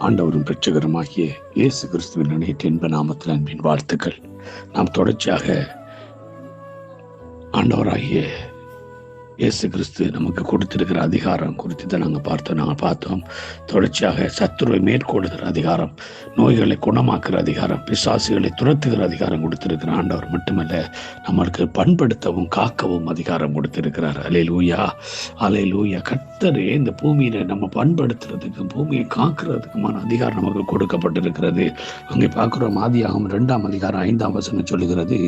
ஆண்டவரும் பெற்றகரமாகிய இயேசு கிறிஸ்துவின் நினைத்து என்ப நாமத்தில் அன்பின் வாழ்த்துக்கள். நாம் தொடர்ச்சியாக ஆண்டவராகிய இயேசு கிறிஸ்து நமக்கு கொடுத்திருக்கிற அதிகாரம் குறித்து தான் நாங்கள் பார்த்தோம். நாங்கள் பார்த்தோம் தொடர்ச்சியாக சத்துருவை மேற்கொள்ளுகிற அதிகாரம் நோய்களை குணமாக்குற அதிகாரம் பிசாசுகளை துரத்துகிற அதிகாரம் கொடுத்திருக்கிற ஆண்டவர் மட்டுமல்ல நம்மளுக்கு பண்படுத்தவும் காக்கவும் அதிகாரம் கொடுத்திருக்கிறார். அலை லூயா அலை லூயா கத்தரே இந்த பூமியில நம்ம பண்படுத்துறதுக்கு பூமியை காக்கிறதுக்குமான அதிகாரம் நமக்கு கொடுக்கப்பட்டிருக்கிறது. அங்கே பார்க்கிறோம் ஆதியாகம் ரெண்டாம் அதிகாரம் ஐந்தாம் வசனம் சொல்லுகிறது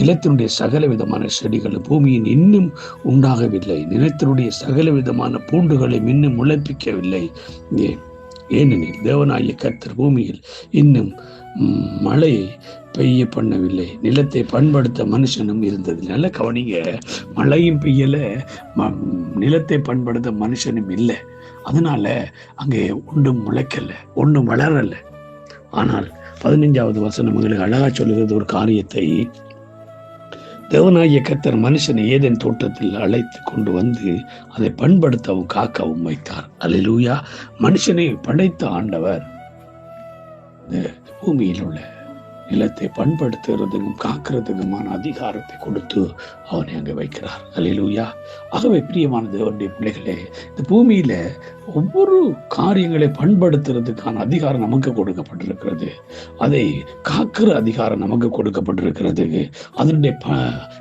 நிலத்தினுடைய சகல விதமான செடிகள் பூமியின் இன்னும் உண்டாக விடவில்லை நிலத்தினுடைய சகல விதமான பூண்டுகளை இன்னும் முளைப்பிக்கவில்லை. ஏன் ஏனெனில் தேவனாய கத்தர் பூமியில் இன்னும் மழையை பெய்ய பண்ணவில்லை. நிலத்தை பண்படுத்த மனுஷனும் இருந்தது நல்ல கவனிங்க. மழையும் பெய்யல நிலத்தை பண்படுத்த மனுஷனும் இல்லை. அதனால அங்கே ஒன்றும் முளைக்கல ஒன்றும் வளரல. ஆனால் பதினைஞ்சாவது வசனம் எங்களுக்கு அழகா சொல்லுகிறது ஒரு காரியத்தை. தேவனாகிய கத்தர் மனுஷனை ஏதேன் தோட்டத்தில் அழைத்து கொண்டு வந்து அதை பண்படுத்தவும் காக்கவும் வைத்தார். அலிலூயா மனுஷனை படைத்த ஆண்டவர் பூமியில் உள்ள நிலத்தை பண்படுத்துறதுக்கும் காக்கிறதுக்குமான அதிகாரத்தை கொடுத்து அவனை அங்கே வைக்கிறார். அலிலூயா ஆகவே பிரியமான தேவனுடைய பிள்ளைகளே இந்த பூமியில ஒவ்வொரு காரியங்களை பண்படுத்துறதுக்கான அதிகாரம் நமக்கு கொடுக்கப்பட்டிருக்கிறது. அதை காக்கிற அதிகாரம் நமக்கு கொடுக்கப்பட்டிருக்கிறது. அதனுடைய ப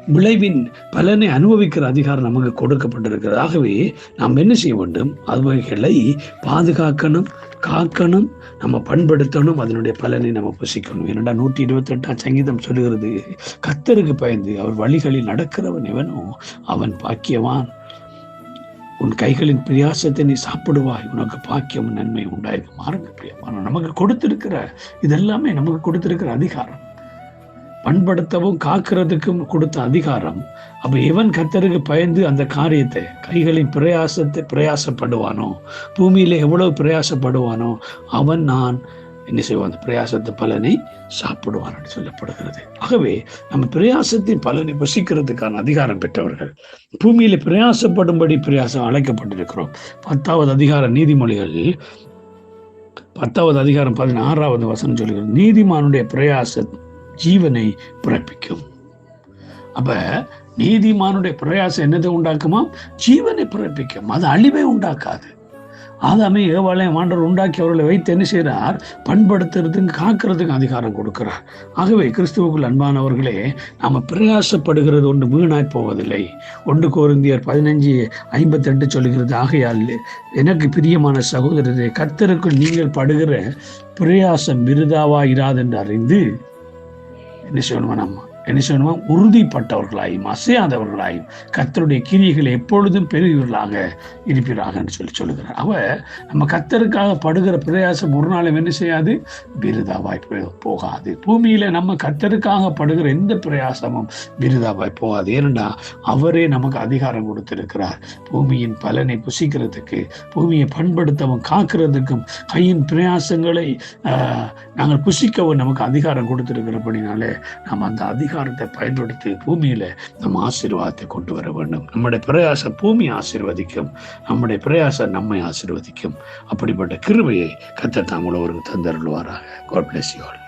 விளைவின் பலனை அனுபவிக்கிற அதிகாரம் நமக்கு கொடுக்கப்பட்டிருக்கிறது. ஆகவே நாம் என்ன செய்ய வேண்டும்? அவைகளை பாதுகாக்கணும் காக்கணும் நம்ம பண்படுத்தணும் அதனுடைய பலனை நம்ம புசிக்கணும். என்னடா நூற்றி இருபத்தி எட்டாம் சங்கீதம் சொல்லுகிறது? கத்தருக்கு பயந்து அவர் வழிகளில் நடக்கிறவன் எவனோ அவன் பாக்கியவான். உன் கைகளின் பிரியாசத்தை நீ சாப்பிடுவாய். உனக்கு பாக்கியம் நன்மை உண்டாயிருக்கும். மாறுங்க பிரியமான நமக்கு கொடுத்திருக்கிற இதெல்லாமே நமக்கு கொடுத்திருக்கிற அதிகாரம். பண்படுத்தவும் காக்கிறதுக்கும் கொடுத்த அதிகாரம் அப்ப எவன் கத்தருக்கு பயந்து அந்த காரியத்தை கைகளின் பிரயாசத்தை பிரயாசப்படுவானோ? பூமியில எவ்வளவு பிரயாசப்படுவானோ? அவன் நான் என்ன செய்வோம் அந்த பிரயாசத்தை பலனை சாப்பிடுவான் என்று சொல்லப்படுகிறது. ஆகவே நம்ம பிரயாசத்தின் பலனை வசிக்கிறதுக்கான அதிகாரம் பெற்றவர்கள் பூமியில பிரயாசப்படும்படி பிரயாசம் அழைக்கப்பட்டிருக்கிறோம். பத்தாவது அதிகார நீதிமொழிகள் பத்தாவது அதிகாரம் பதினாறாவது வசனம் சொல்லுகிறது நீதிமானுடைய பிரயாச ஜீவனை பிறப்பிக்கும். அப்ப நீதிமானுடைய பிரயாசம் என்னதை உண்டாக்குமா? ஜீவனை பிறப்பிக்கும். அது அழிவை உண்டாக்காது. ஆதாமே ஏவாலயம் ஆண்டவர் உண்டாக்கி அவர்களை வைத்து என்ன செய்கிறார்? பண்படுத்துறதுக்கு காக்கிறதுக்கு அதிகாரம் கொடுக்கிறார். ஆகவே கிறிஸ்துவுக்குள் அன்பானவர்களே நாம் பிரயாசப்படுகிறது ஒன்று வீணாய் போவதில்லை. ஒன்று கோருந்தியர் பதினஞ்சு ஐம்பத்தெட்டு சொல்லுகிறது ஆகையால் எனக்கு பிரியமான சகோதரரை கர்த்தருக்குள் நீங்கள் படுகிற பிரயாசம் விருதாவா இராதென்று அறிந்து என்ன சொல்லணுமா நம்ம என்ன சொல்லணுமா உறுதிப்பட்டவர்களாயும் அசையாதவர்களாயும் கத்தருடைய கிரியைகள் எப்பொழுதும் பெரியவர்களாக இருப்பீராக சொல்லி சொல்லுகிறார். அவ நம்ம கத்தருக்காக படுகிற பிரயாசம் ஒரு நாளும் என்ன செய்யாது? விருதாவாய் போகாது. பூமியில நம்ம கத்தருக்காக படுகிற எந்த பிரயாசமும் விருதாவாய் போகாது. ஏனென்றா அவரே நமக்கு அதிகாரம் கொடுத்திருக்கிறார். பூமியின் பலனை புசிக்கிறதுக்கு பூமியை பண்படுத்தவும் காக்கிறதுக்கும் கையின் பிரயாசங்களை நாங்கள் புசிக்கவும் நமக்கு அதிகாரம் கொடுத்திருக்கிறபடினாலே நாம் அந்த அதிகாரம் அதிகாரத்தை பயன்படுத்தி பூமியில நம்ம ஆசீர்வாதத்தை கொண்டு வர வேண்டும். நம்முடைய பிரயாசம் பூமி ஆசீர்வதிக்கும். நம்முடைய பிரயாசம் நம்மை ஆசீர்வதிக்கும். அப்படிப்பட்ட கிருமையை கத்த தாங்கள ஒரு தந்தருள்வாராக. God bless you all